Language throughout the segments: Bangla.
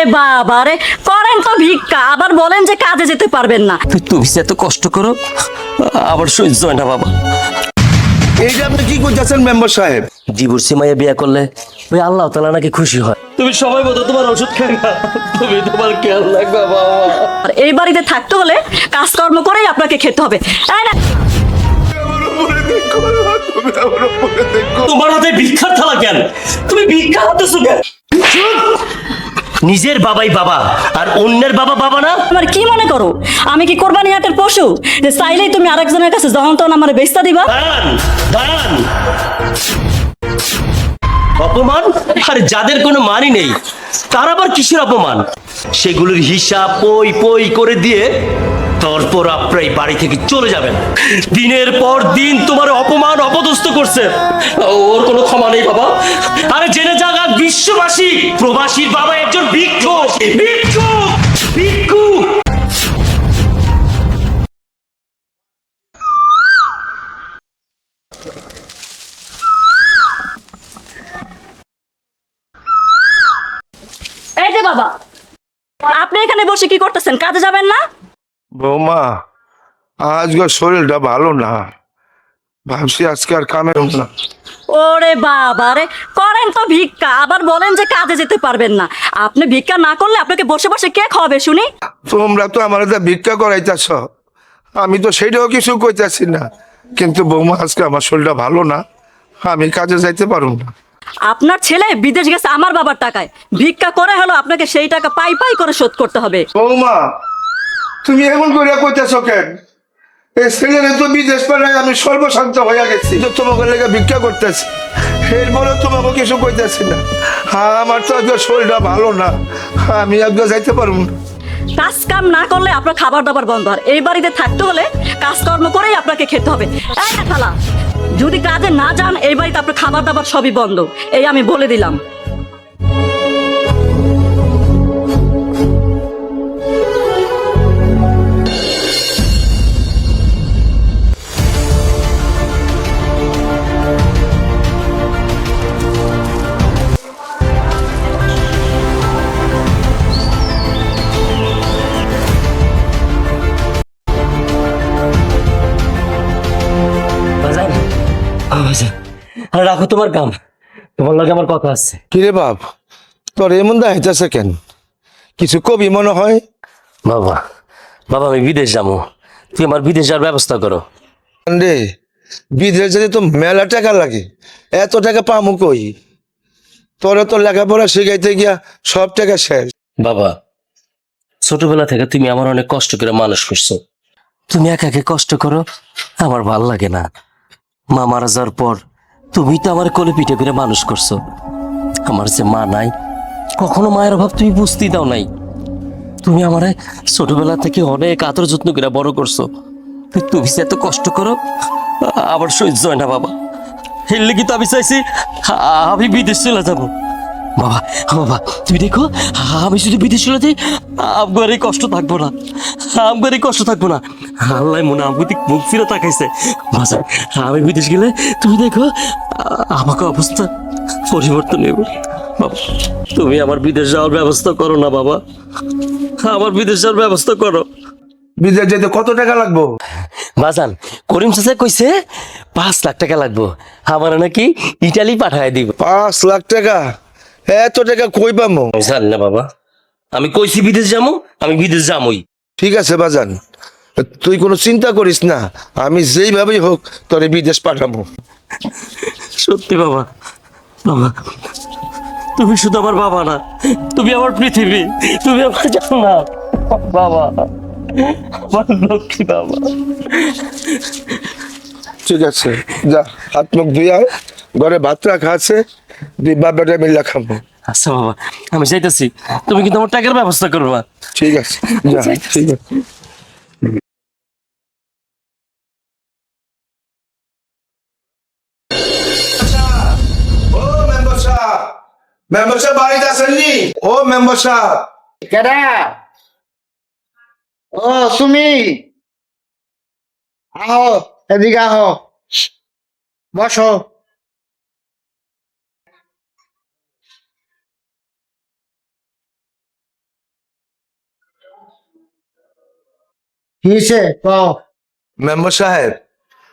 ওরে বাবা রে করেন তো ভিক্ষা আবার বলেন যে কাজে যেতে পারবেন না। তুমি যে এত কষ্ট করো আবার সহ্য হয় না বাবা। এইটা আপনি কি করতেছেন মেম্বার সাহেব? মাইয়া বিয়ে করলে ওই আল্লাহ তালা নাকি খুশি হয়। তুমি সময় মতো তোমার ওষুধ খাই না তুমি তোমার খেয়াল রাখবা বাবা। আর এই বাড়িতে থাকতে হলে কাজকর্ম করেই আপনাকে খেতে হবে। তাই না তোমার হাতে ভিক্ষার থালা কেন? তুমি ভিক্ষা হাতেছো কেন? নিজের বাবাই বাবা আর অন্যের বাবা বাবা না? তোমার কি মনে করো? আমি কি কোরবানি হাটের পশু? যে চাইলেই তুমি আরেকজনের কাছে যখন তখন আমার বেচতা দিবা? দান অপমান? আর যাদের কোনো মানই নেই তার আবার কিসের অপমান? সেগুলোর হিসাব পই পই করে দিয়ে তারপর আপনার এই বাড়ি থেকে চলে যাবেন। দিনের পর দিন তোমার অপমান অপদস্থ করছে। ওর কোনো ক্ষমা নেই বাবা। আরে জেনে জাগা বিশ্ববাসী প্রবাসীর বাবা একজন ভিক্ষু। ভিক্ষু! ভিক্ষু! এই যে বাবা আপনি এখানে বসে কি করতেছেন? কাজে যাবেন না? বৌমা আজকের শরীরটা ভালো না। ভাবছি আজকে আর কামে না। ওরে বাবা রে করেন তো ভিক্ষা আবার বলেন যে কাজে যেতে পারবেন না। আপনি ভিক্ষা না করলে আপনাকে বসে বসে কে খাওয়াবে শুনি? তোমরা তো আমার হাতে ভিক্ষা করাইতেছ আমি তো সেটাও কিছু কইতাছি না। কিন্তু বৌমা আজকে আমার শরীরটা ভালো না আমি কাজে যাইতে পারুম না। আপনার ছেলে বিদেশ গেছে আমার বাবার টাকায়। ভিক্ষা করে হলো আপনাকে সেই টাকা পাই পাই করে শোধ করতে হবে। বৌমা তুমি এমন করে কইতেছ কেন? গেছি। তোমাকে কিছু না। আমার তো শরীরটা ভালো না। আমি যাইতে কাজ কাম না করলে আপনার খাবার দাবার এই বাড়িতে থাকতে হলে কাজকর্ম করেই আপনাকে খেতে হবে। খালা যদি কাজে না যান, এই বাড়িতে আপনার খাবার দাবার সবই বন্ধ। এই আমি বলে দিলাম। তোমার কাম তোমার লাগে আমার কথা আছে। কিরে বাপ তোর এমন দাইতেছে কেন? কিছু কবি মনে হয়? বাবা বাবা আমি বিদেশ যাব। তুই আমার বিদেশ যাওয়ার ব্যবস্থা করো। রে বিদেশ যেতে তো মেলা টাকা লাগে এত টাকা পামু কই? তোরা তো লেখাপড়া শিখাইতে গিয়া সব টাকা শেষ। বাবা ছোটবেলা থেকে তুমি আমার অনেক কষ্ট করে মানুষ করছ। তুমি একা একা কষ্ট করো আমার ভালো লাগে না। মা মারা যাওয়ার পর তুমি তো আমার কোলে পিঠে করে মানুষ করছ। আমার যে মা নাই, কখনো মায়ের অভাব তুমি বুঝতেই দাও নাই। তুমি আমার ছোটবেলা থেকে অনেক আদর যত্ন করে বড় করছ। তুমি যে এত কষ্ট করো আবার সহ্য হয় না বাবা। হেললে কি তো আমি চাইছি আমি বিদেশ চলে যাব। বাবা বাবা তুমি দেখো আমি যদি বিদেশ চলে যাই আমার এই কষ্ট থাকব না আমার এই কষ্ট থাকব না। আল্লাহ মনে দিক মুখ ফিরে তাকাইছে। বাজা আমি বিদেশ গেলে তুমি দেখো আমাকে অবস্থা পরিবর্তন নেব বাবা তুমি আমার বিদেশ যাওয়ার ব্যবস্থা করো না বাবা। আমার বিদেশ যাওয়ার ব্যবস্থা করো। বিদেশ যেতে কত টাকা লাগবো? বাজান করিম চাচা কইছে পাঁচ লাখ টাকা লাগবো। আমার নাকি ইটালি পাঠায় দিব। পাঁচ লাখ টাকা? এত টাকা কই পামো আমি জানি না বাবা। আমি কইছি বিদেশ যাব আমি বিদেশ যামই। ঠিক আছে বাজান। তুই কোনো চিন্তা করিস না আমি যেইভাবেই হোক তোরে বিদেশ পাঠাবো। সত্যি বাবা বাবা তুমি শুধু আমার বাবা না তুমি আমার পৃথিবী তুমি আমার জান্নাত। বাবা আমার লক্ষ্মী বাবা। ঠিক আছে যা হাত মুখ ধুইয়া ঘরে ভাত রাখা আছে। দুই বাপ বেটা মিল্লা খাব। আচ্ছা বাবা আমি যাইতেছি। তুমি কিন্তু আমার টাকার ব্যবস্থা করবা ঠিক আছে যা ঠিক আছে। ও মেম্বার সাহেব মেম্বার সাহেব বাড়িতে আসেননি ও মেম্বার সাহেব। কেডা? ও তুমি আহো এদিকে আহো। বসো। হিসে কও। মেম্বার সাহেব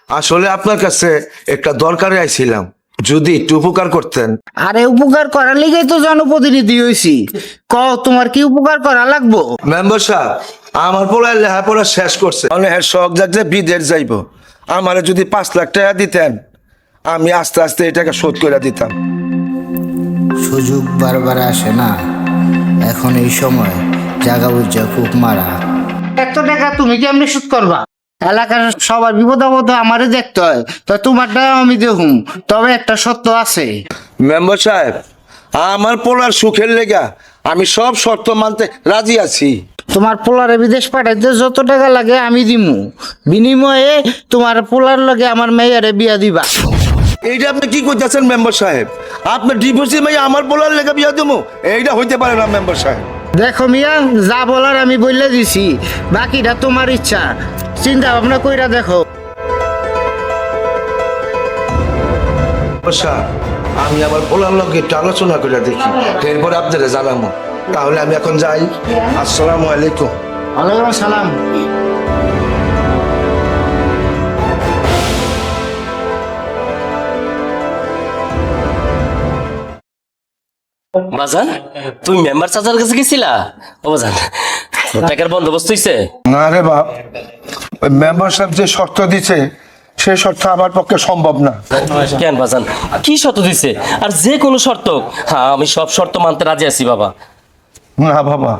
আসলে আপনার কাছে একটা দরকারে আইছিলাম। যদি একটু উপকার করতেন। আরে উপকার করার লিগেই তো জনপ্রতিনিধি হইছি। কও তোমার কি উপকার করা লাগবো? মেম্বার সাহেব আমার পোলায় লেখাপড়া শেষ করছে। অনেক শখ যাচ্ছে বিদেশ যাইব। আমারে যদি পাঁচ লাখ টাকা দিতেন আমি আস্তে আস্তে এটাকে শোধ করে দিতাম। সুযোগ বারবার আসে না। এখন এই সময় জাগা বুঝা খুব মারা এত টাকা তুমি কেমনি শুট করবা? এলাকার সবার বিপদ আপদ আমারে দেখতে হয় তো তোমারটাও আমি দেখুম। তবে একটা সত্য আছে। মেম্বার সাহেব আমার পোলার সুখের লেগা আমি সব শর্ত মানতে রাজি আছি। তোমার পোলারে বিদেশ পাঠাইতে যত টাকা লাগে আমি দিমু। বিনিময়ে তোমার পোলার লগে আমার মেয়েরে বিয়া দিবা। এইটা আপনি কি করতেছেন মেম্বার সাহেব? আপনার ডিভোর্সি মেয়ে আমার পোলার লেগা বিয়া দেবো এইটা হইতে পারে না মেম্বার সাহেব। দেখো মিয়া যা বলার আমি বললে দিছি। বাকিটা তোমার ইচ্ছা। চিন্তা ভাবনা কইরা দেখো। আমি আমার বলার লগে একটু আলোচনা করে দেখি। এরপর আপনারা জানাব। তাহলে আমি এখন যাই। আসসালামু আলাইকুম। ওয়ালাইকুম সালাম বাজান তুমি মেম্বার চাচার কাছে গেছিলা? ও বাজান টাকার বন্দোবস্ত হইছে? না রে বাপ ওই মেম্বার সাহেব যে শর্ত দিছে সেই শর্ত আমার পক্ষে সম্ভব না। কেন বাজান? কি শর্ত দিছে? আর যে কোনো শর্ত। হ্যাঁ আমি সব শর্ত মানতে রাজি আছি বাবা। না বাবা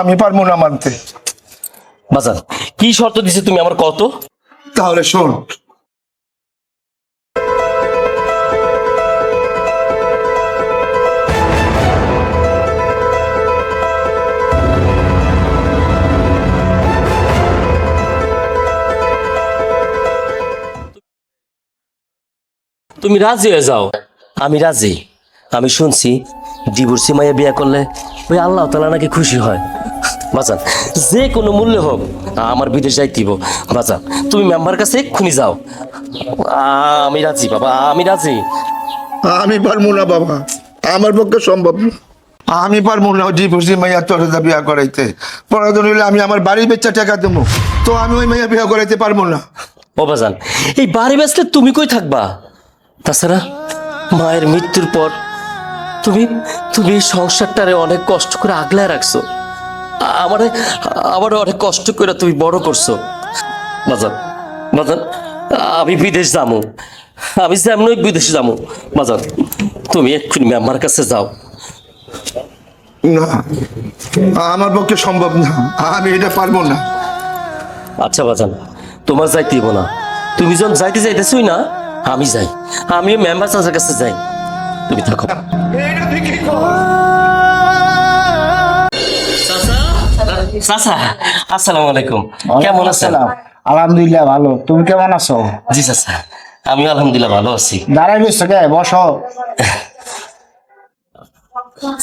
আমি পারব না মানতে। বাজান কি শর্ত দিছে তুমি? আমার কত তাহলে শোন তুমি রাজি হয়ে যাও। আমি রাজি। আমি শুনছি ডিভোর্সি মাইয়া বিয়ে করলে ওই আল্লাহ তালা নাকি খুশি হয়। বাজান যে কোনো মূল্যে হোক আমার বিদেশ যাই দিব বাজান তুমি মেম্বার কাছে এক্ষুনি যাও। আমি রাজি বাবা আমি রাজি। আমি পারব না বাবা। আমার পক্ষে সম্ভব না। আমি পারব না ডিভোর্সি মাইয়া তোর বিয়া করাইতে। পড়াশোনা হইলে আমি আমার বাড়ি বেচা টাকা দেবো। তো আমি ওই মাইয়া বিয়া করাইতে পারব না। ও বাজান এই বাড়ি বেচলে তুমি কই থাকবা? তাছাড়া মায়ের মৃত্যুর পর তুমি তুমি এই সংসারটারে অনেক কষ্ট করে আগলায় রাখছো। আমারে আমারে অনেক কষ্ট করে তুমি বড় করছ। বাজান বাজান আমি বিদেশ যাব আমি যেমনই বিদেশে যাব বাজান তুমি এক্ষুনি আমার কাছে যাও। না আমার পক্ষে সম্ভব না। আমি এটা পারব না। আচ্ছা বাজান তোমার যাইতেইব না। তুমি যখন যাইতে যাইতেছই না আমি যাই। আমিও মেম্বার চাচার কাছে যাই। তুমি থাকো। চাচা? আসসালামু আলাইকুম। কেমন আছেন? আলহামদুলিল্লাহ ভালো। তুমি কেমন আছো? জি চাচা আমি আলহামদুলিল্লাহ ভালো আছি। দাঁড়াই রয়েছো কে? বসো।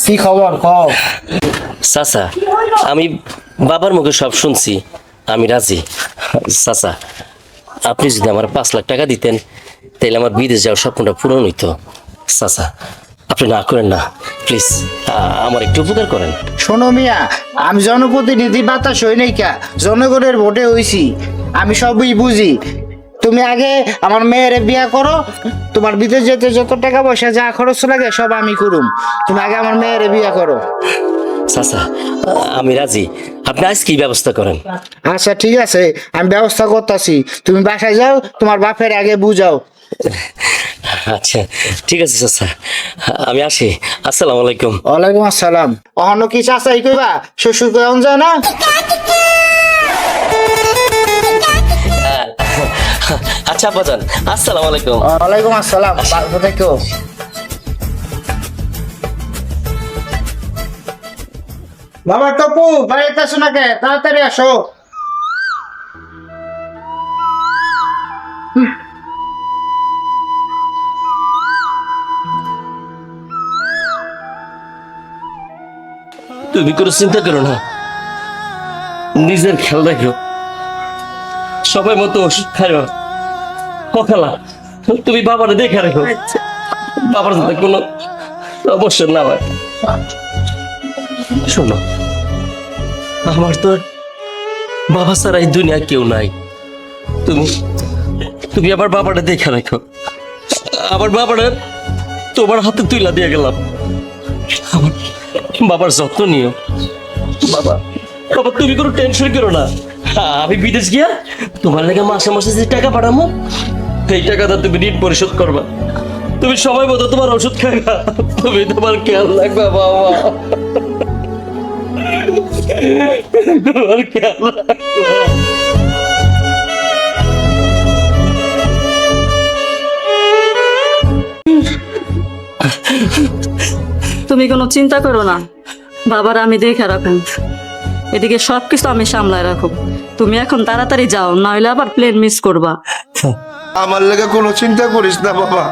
কি খবর? কও। চাচা আমি বাবার মুখে সব শুনছি। আমি রাজি। চাচা আপনি যদি আমার পাঁচ লাখ টাকা দিতেন তাহলে আমার বিদেশ যাওয়ার স্বপ্নটা পূরণ হইতো। চাচা আপনি না করেন না প্লিজ আমার একটু উপকার করেন। শোনো মিয়া আমি জনপ্রতিনিধি বাতাস হই নাই কা জনগণের ভোটে হইছি। আমি সবই বুঝি। তুমি আগে আমার মেয়ের বিয়া করো তোমার বিদেশ যেতে যত টাকা পয়সা যা খরচ লাগে সব আমি করুম। তুমি আগে আমার মেয়েরে বিয়া করো। চাচা আমি রাজি। আপনি আজ কি ব্যবস্থা করেন? আচ্ছা ঠিক আছে আমি ব্যবস্থা করতেছি। তুমি বাসায় যাও তোমার বাপের আগে বুঝাও। আচ্ছা ঠিক আছে চাচা। আমি আসি। আসসালামু আলাইকুম। ওয়ালাইকুম আসসালাম। অন্য কি চাচাই কইবা? শ্বশুর যায় না? আচ্ছা বাজান আসসালামু আলাইকুম। ওয়ালাইকুম আসসালাম। ভালো থেকো। বাবা টপু বাড়িতে আসো না কে তাড়াতাড়ি আসো। তুমি কোনো চিন্তা করো না। নিজের খেয়াল রাখো সবাই মতো ওষুধ খাইও। কখালা তুমি বাবার দেখে রাখো। বাবার সাথে কোনো সমস্যা না হয়। শোনো আমার তো বাবা ছাড়া এই দুনিয়া কেউ নাই। তুমি তুমি আবার বাবাটা দেখে রাখো। আবার বাবাটা তোমার হাতে তুইলা দিয়ে গেলাম। আমার বাবার যত্ন নিও। বাবা বাবা, তুমি কোনো টেনশন করো না। আমি বিদেশ গিয়া তোমার লেগে মাসে মাসে যে টাকা পাঠামো এই টাকাটা তুমি ঋণ পরিশোধ করবা। তুমি সময় মতো তোমার ওষুধ খাইবা। তুমি তোমার খেয়াল রাখবা, বাবা। তোমার খেয়াল রাখবা। তুমি কোনো চিন্তা করো না। বাবার আমি দেখে রাখুন। এদিকে সব কিছু আমি সামলায় রাখব তুমি এখন তাড়াতাড়ি যাও নইলে আবার প্লেন মিস করবা। আমার লেগে কোনো চিন্তা করিস না বাবা।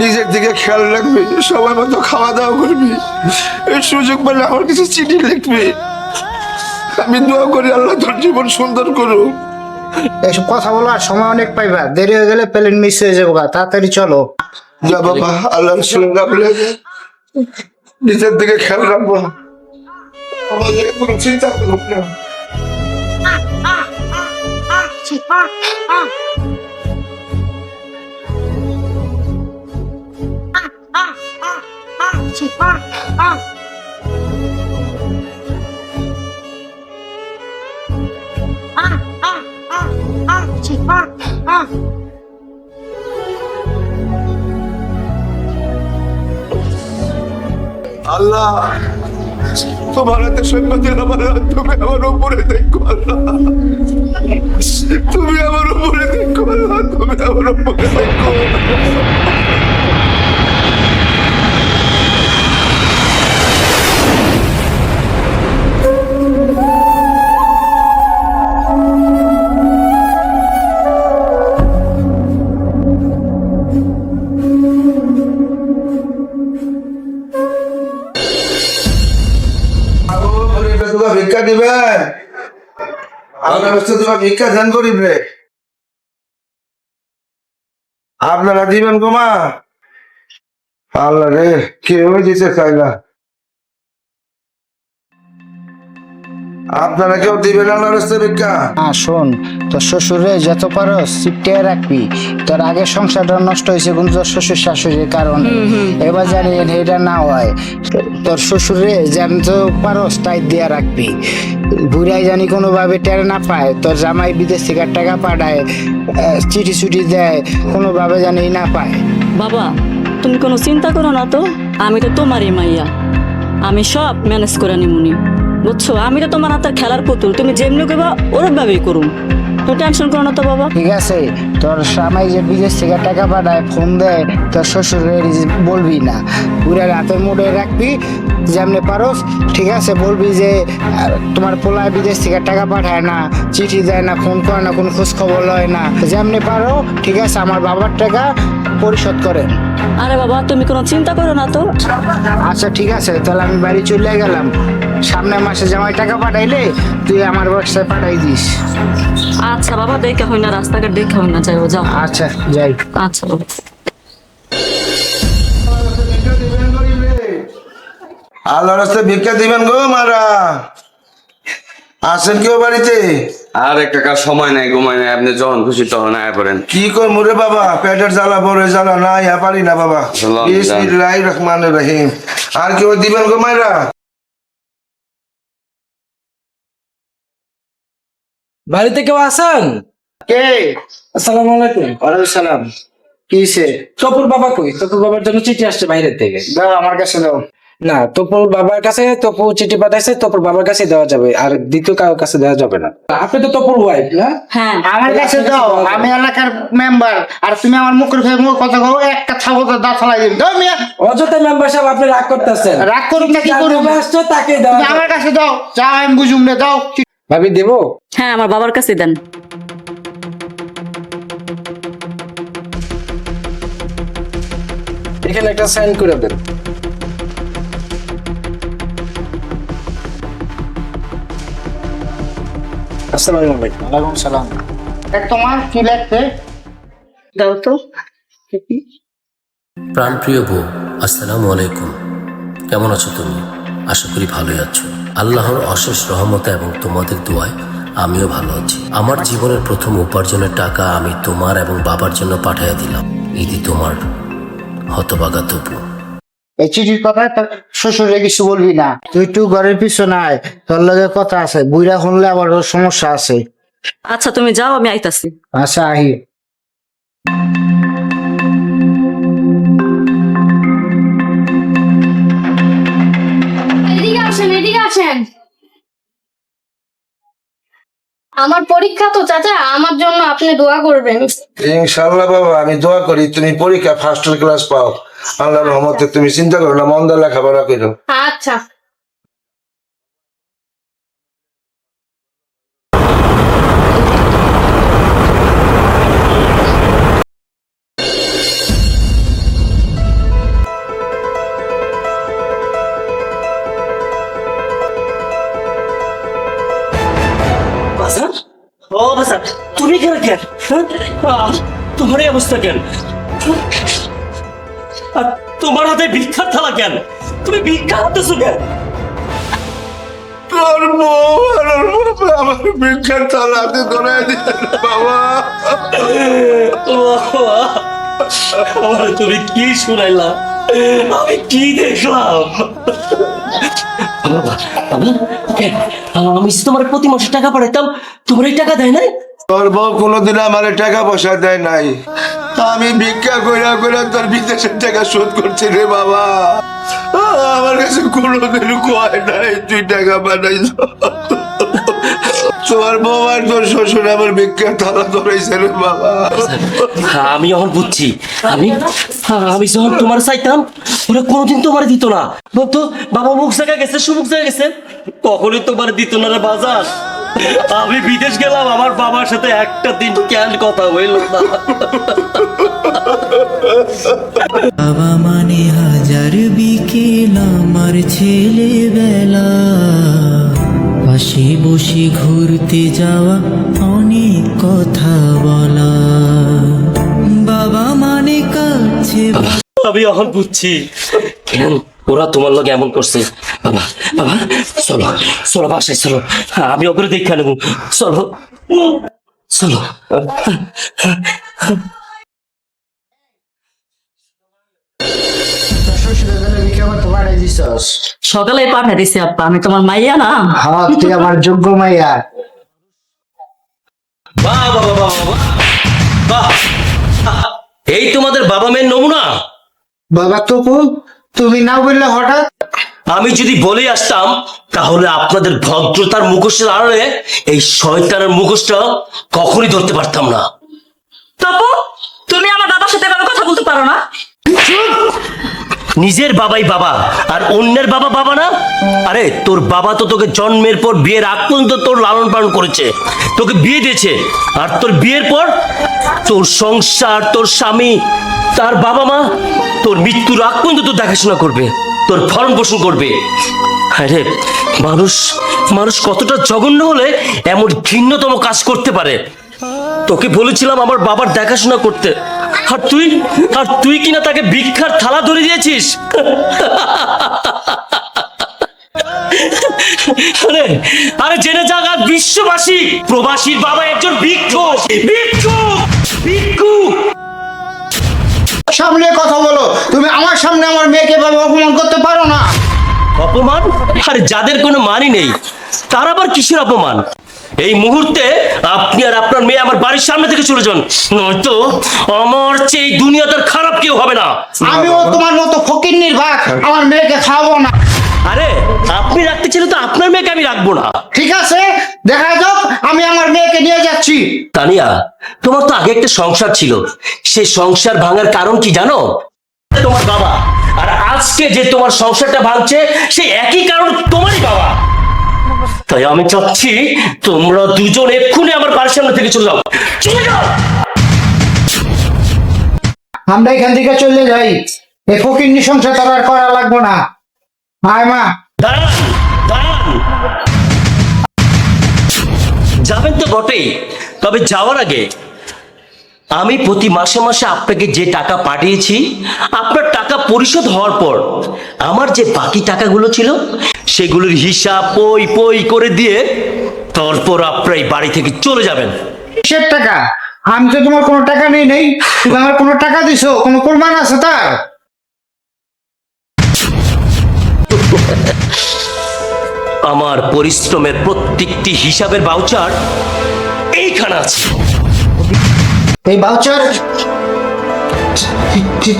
নিজের দিকে খেয়াল রাখবি সময় মতো খাওয়া দাওয়া করবি। এই সুযোগ পেলে আমার কিছু চিঠি লিখবি। আমি দোয়া করি আল্লাহ তোর জীবন সুন্দর করুক। এসব কথা বলার সময় অনেক পাইবা। দেরি হয়ে গেলে প্লেন মিস হয়ে যাব। তাড়াতাড়ি চলো। যা বাবা আল্লাহর সঙ্গে রাখলে নিজের দিকে খেয়াল রাখব আমাদের কোনো চিন্তা করুক না আল্লাহ, তোমার হাতে সৈন্যদের আমার তুমি আমার উপরে দেখো আল্লাহ। তুমি আমার উপরে দেখো আল্লাহ, তুমি আমার উপরে দেখো। তোমার ভিক্ষা আপনার ধ্যান করিবে। আপনারা দিবেন গোমা আল্লাহ রে কেউ দিতে চাই না। আপনারা কেউ দিবেন আল্লাহ রাস্তায় ভিক্ষা? হ্যাঁ শোন তোর শ্বশুরে যত পারো সিটে রাখবি। তোর আগে সংসারটা নষ্ট হয়েছে কিন্তু তোর শ্বশুর শাশুড়ির কারণে। এবার জানি এটা না হয়। তোর শ্বশুরে যেন তো পারো টাইট দিয়ে রাখবি। বুড়াই জানি কোনোভাবে টের না পায় তোর জামাই বিদেশ থেকে টাকা পাঠায় চিঠি ছুটি দেয় কোনোভাবে জানি না পায়। বাবা তুমি কোনো চিন্তা করো না তো আমি তো তোমারই মাইয়া। আমি সব ম্যানেজ করে নিমুনি। বুঝছ? আমি তো তোমার হাতের খেলার পুতুল। তুমি যেমনি করবা ওরম ভাবেই করুন তুমি টেনশন করো না তো, বাবা। ঠিক আছে, তোর স্বামী যে বিদেশ থেকে টাকা পাঠায় ফোন দেয়, তোর শ্বশুরের বলবি না। পুরো রাতের মুডে রাখবি, যেমনি পারোস, ঠিক আছে, বলবি যে তোমার পোলায় বিদেশ থেকে টাকা পাঠায় না, চিঠি দেয় না ফোন করে না, কোনো খোঁজ খবর লয় না। যেমনি পারো, ঠিক আছে, আমার বাবার টাকা পরিশোধ করেন। আরে বাবা তুমি কোনো চিন্তা করো না তো। আচ্ছা ঠিক আছে তাহলে আমি বাড়ি চলে গেলাম। সামনের মাসে জামাই টাকা পাঠাইলে তুই আমার ব্যবসায় পাঠাই দিস। আচ্ছা বাবা দেখে হয় না রাস্তাঘাট দেখে হয় না যাও যাও। আচ্ছা যাই। আচ্ছা বাবা। আল্লাহ রাস্তায় ভিক্ষা দিবেন গো মারা। আসেন কেউ বাড়িতে? আর একটা কাজ সময় নাই ঘুমায় নাই আপনি যখন খুশি তখন আয় পড়েন। কি কর মুরে বাবা? পেটের জ্বালা বড় জ্বালা নাই আর পারি না বাবা। বিসমিল্লাহির রহমানির রহিম। আর কেউ দিবেন গো মায়েরা বাড়িতে কেউ আছেন? কে? আসসালামু আলাইকুম। ওয়ালাইকুম সালাম। কি হয়েছে তপুর বাবা কই? তপুর বাবার জন্য চিঠি আসছে বাইরের থেকে। দাও আমার কাছে দাও। না তপুর বাবার কাছে তপু চিঠি পাঠাইছে তপুর বাবার কাছে দেওয়া যাবে আর দ্বিতীয় কারোর কাছে দেওয়া যাবে না। আপনি তো তপুর ওয়াইফ না? হ্যাঁ। আমার কাছে দাও আমি এলাকার মেম্বার আর তুমি আমার মুখের ফের মুখ কথা কও একটা ছাবো তো দাঁত ফেলাই দিন। দাও মিয়া। অযথা মেম্বার সাহেব আপনি রাগ করতেছেন। রাগ করুন না কি করুন আসছো তাকে দেওয়া তুমি আমার কাছে দাও যা আমি বুঝুম না দাও ভাবি দেবো? হ্যাঁ আমার বাবার কাছে দেন। এখানে একটা সাইন করে দেন। আসসালামু আলাইকুম। ওয়ালাইকুম সালাম। তোমার কি লাগবে দাও তো। প্রাণপ্রিয় বউ আসসালামু আলাইকুম। কেমন আছো তুমি? আশা করি ভালোই আছো। আল্লাহর অশেষ রহমতে এবং তোমাদের দোয়ায় আমিও ভালো আছি। আমার জীবনের প্রথম উপার্জনের টাকা আমি তোমার এবং বাবার জন্য পাঠিয়ে দিলাম। ইদি তোমার হতবাগা তপু এই চিঠির কথা তোর শ্বশুরে কিছু বলবি না। তুই একটু ঘরের পিছনে আয় তোর লগে কথা আছে বুইরা শুনলে আবার ওর সমস্যা আছে। আচ্ছা তুমি যাও আমি আইতাছি। আচ্ছা আহি। এদিকে আসেন এদিকে আসেন। আমার পরীক্ষা তো চাচা আমার জন্য আপনি দোয়া করবেন। ইনশাল্লাহ বাবা আমি দোয়া করি তুমি পরীক্ষা ফার্স্ট ক্লাস পাও। আল্লাহর রহমতে তুমি চিন্তা করো না মন্দ লেখাপড়া করো আচ্ছা। বাজার? ও বাজার তুমি কেন কেন হ্যাঁ? তোমার অবস্থা কেন? ভিক্ষার থালা কেন? তুমি ভিক্ষা হাতেছো কেন? তোর বউ আর আমার ভিক্ষার থালাতে ধরে বাবা। আমার তুমি কি শুনাইলা? আমি কি দেখলাম? আমি তোমার প্রতি মাসে টাকা পাঠাইতাম তোমার এই টাকা দেয় নাই? তোর বউ কোনোদিন আমার টাকা পয়সা দেয় নাই। আমি ভিক্ষা কইরা কইরা তোর বিদেশের টাকা শোধ করছি রে বাবা। আমার কাছে কোনোদিন কয় নাই, তুই টাকা পাঠাইছ তোর তোর শ্বশুর আমার ভিক্ষার থালা ধরেছে রে বাবা। আমি এখন বুঝছি, আমি আমি যখন তোমার চাইতাম, ওরা কোনোদিন তোমার দিত না। বলতো, বাবা মুখ জায়গা গেছে, সুমুখ জায়গা গেছে। কখনই তোমার দিত না রে বাজার। আমি বিদেশ গেলাম আমার বাবার সাথে একটা দিন কেন কথা হইল না। বাবা মানে হাজার বিকেল আমার ছেলেবেলা। পাশে বসে ঘুরতে যাওয়া অনেক কথা বলা। বাবা মানে কাছে আমি এখন বুঝছি। ওরা তোমার লোক এমন করছে। বাবা বাবা চলো চলো বাসায় চলো। আমি ওপরে দেখে নেব। চলো। চলো। সকালে পাঠা দিছি আমি তোমার মাইয়া না? হ্যাঁ তুই আমার যোগ্য মাইয়া। বাহ বাহ এই তোমাদের বাবা মেয়ের নমুনা? বাবা তপু তুমি না বললে হঠাৎ? আমি যদি বলে আসতাম তাহলে আপনাদের ভদ্রতার মুখোশের আড়ালে এই শয়তানের মুখোশটা কখনই ধরতে পারতাম না। তপু তুমি আমার দাদার সাথে এভাবে কথা বলতে পারো না। নিজের বাবাই বাবা, আর অন্যের বাবা বাবা না? আরে, তোর বাবা তো তোকে জন্মের পর বিয়ের আগ পর্যন্ত তোর লালন পালন করেছে, তোকে বিয়ে দিয়েছে, আর তোর বিয়ের পর তোর সংসার, তোর স্বামী, তার বাবা মা, তোর মৃত্যুর আগ পর্যন্ত তোর দেখাশোনা করবে, তোর ভরণ পোষণ করবে। আরে মানুষ মানুষ কতটা জঘন্য হলে এমন ঘৃণ্যতম কাজ করতে পারে। তোকে বলেছিলাম আমার বাবার দেখাশোনা করতে। আর তুই আর তুই কিনা তাকে ভিক্ষার থালা ধরে দিয়েছিস? আরে আরে জেনে যাক আর বিশ্ববাসী প্রবাসীর বাবা একজন ভিক্ষুক। ভিক্ষুক! ভিক্ষুক! সামনে কথা বলো। তুমি আমার সামনে আমার মেয়েকে এভাবে অপমান করতে পারো না। অপমান? আরে যাদের কোনো মানই নেই তার আবার কিসের অপমান? এই মুহূর্তে আপনি আর আপনার মেয়ে আমার বাড়ির সামনে থেকে চলে যান। নয়তো আমার চেয়ে এই দুনিয়াটার খারাপ কেউ হবে না। আমিও তোমার মতো ফকির নির্বাক আমার মেয়েকে খাওয়াবো না। আরে আপনি রাখতে ছিল তো আপনার মেয়েকে আমি রাখব না। ঠিক আছে দেখা যাক আমি আমার মেয়েকে নিয়ে যাচ্ছি। তানিয়া তোমার তো আগে একটা সংসার ছিল। সেই সংসার ভাঙার কারণ কি জানো? তোমার বাবা। আর আজকে যে তোমার সংসারটা ভাঙছে সেই একই কারণ তোমারই বাবা। তাই আমি চাচ্ছি তোমরা দুজন এক্ষুনি আমার বাড়ির সামনে থেকে চলে যাও। চলে যাও আমরা এখান থেকে চলে যাই। এই ফকির সংসার তার আর করা লাগবো না। আয় মা। দাঁড়ান দাঁড়ান। যাবেন তো বটেই তবে যাওয়ার আগে আমি প্রতি মাসে মাসে আপনাকে যে টাকা পাঠিয়েছি আপনার টাকা পরিশোধ হওয়ার পর আমার যে বাকি টাকাগুলো ছিল সেগুলোর হিসাব পই পই করে দিয়ে তারপর আপনার এই বাড়ি থেকে চলে যাবেন। কিসের টাকা? আমি তো তোমার কোনো টাকা নেই নেই। তুমি আমার কোনো টাকা দিছো কোনো কোরবান আছে তার? আমার পরিশ্রমের প্রত্যেকটি হিসাবের বাউচার এইখানে আছে। এই বাউচার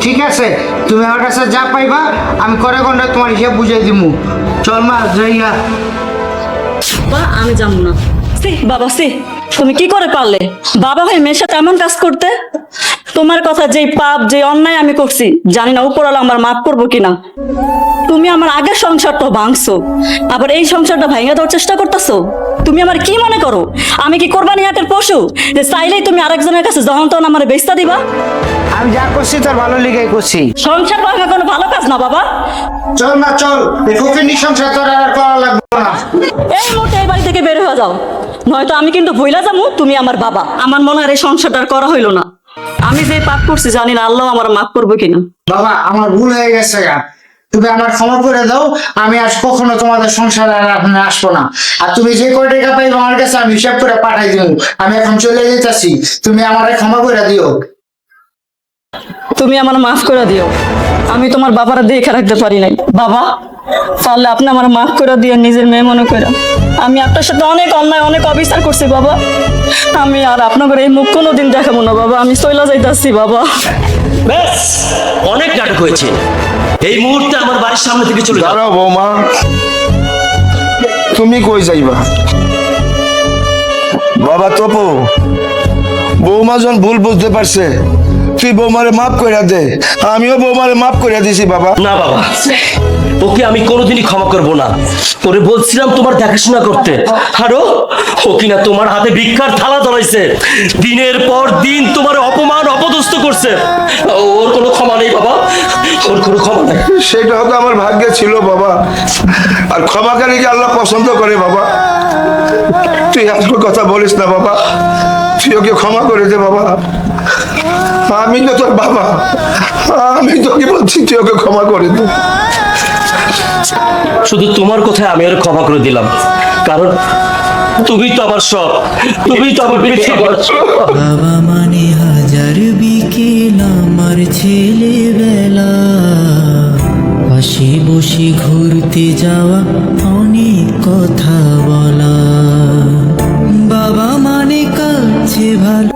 ঠিক আছে। তুমি আমার কাছে যা পাইবা, আমি করে ঘণ্টা তোমার হিসাব বুঝাই দিমু। চল মা, যাইয়া। বা আমি যাব না। সে, বাবা, সি। তুমি কি করে পারলে? বাবা ভাই মেয়ের সাথে এমন কাজ করতে? তোমার কথা যেই পাপ যে অন্যায় আমি করছি জানি না উপরওয়ালা আমার মাফ করব কিনা। তুমি আমার আগের সংসারটা ভাঙছো আবার এই সংসারটা ভাঙা দেওয়ার চেষ্টা করতেছো? তুমি আমার কি মনে করো? আমি কি কোরবানি হাটের পশু? যে চাইলেই তুমি আরেকজনের কাছে যখন তখন আমার বেচতা দিবা? আমি যা করছি তোর ভালো লিগাই করছি। সংসার ভাঙা কোনো ভালো কাজ না বাবা। চল না চল। এই ফকির সংসার তোর আর করা লাগবে না। এই মুহূর্তে এই বাড়ি থেকে বের হয়ে যাও। নয়তো আমি কিন্তু ভইলা যাব তুমি আমার বাবা। আমার মনে হয় এই সংসারটা আর করা হইল না। আমি যে পাপ করছি জানি না আল্লাহ আমার মাফ করব কিনা। বাবা আমার ভুল হয়ে গেছে গা। তুমি আমার ক্ষমা করে দাও আমি আজ কখনো তোমাদের সংসারে আর এখানে আসব না। আর তুমি যে কয় টাকা পাইবে আমার কাছে আমি হিসাব করে পাঠাই দিব। আমি এখন চলে যেতেছি তুমি আমার ক্ষমা করে দিও। তুমি আমার মাফ করে দিও। আমি তোমার বাবারা দেখে রাখতে পারি নাই। বাবা তাহলে আপনি আমার মাফ করে দিও নিজের মেয়ে মনে করে। আমি আপনার সাথে অনেক অন্যায় অনেক অবিচার করছি বাবা। আমি আর আপনাদের এই মুখ কোনোদিন দেখাবো না বাবা। আমি চইলা যাইতাছি বাবা। ব্যাস অনেক নাটক হয়েছে। এই মুহূর্তে আমার বাড়ির সামনে থেকে চলে দাঁড়াও বৌমা। তুমি কই যাইবা? বাবা তপু। বৌমা যখন ভুল বুঝতে পারছে তুই বৌমারে মাফ কইরা দে। আমিও বৌমারে মাফ কইরা দিছি বাবা। না বাবা। ওকে আমি কোনোদিনই ক্ষমা করব না। ওরে বলছিলাম তোমার দেখাশোনা করতে। আরও? ও কিনা তোমার হাতে ভিক্ষার থালা ধরাইছে দিনের পর দিন তোমার অপমান অপদস্থ করছে। ওর কোনো ক্ষমা নেই বাবা। ওর কোনো ক্ষমা নেই। সেটা হয়তো আমার ভাগ্যে ছিল বাবা। আর ক্ষমাকারীকে আল্লাহ পছন্দ করে বাবা। তুই আজকে কথা বলিস না বাবা। তুই ওকে ক্ষমা করে দে বাবা। আমি তো তোর বাবা। আমি তোকে বলছি তুই ওকে ক্ষমা করে দে। শুধু তোমার কথায় আমি ওর ক্ষমা করে দিলাম। কারণ তুমি তো আমার সব। তুমি তো আমার। বাবা মানে হাজার বিকেল আমার ছেলেবেলা। পাশে বসে ঘুরতে যাওয়া অনেক কথা বলা। মানে ভালো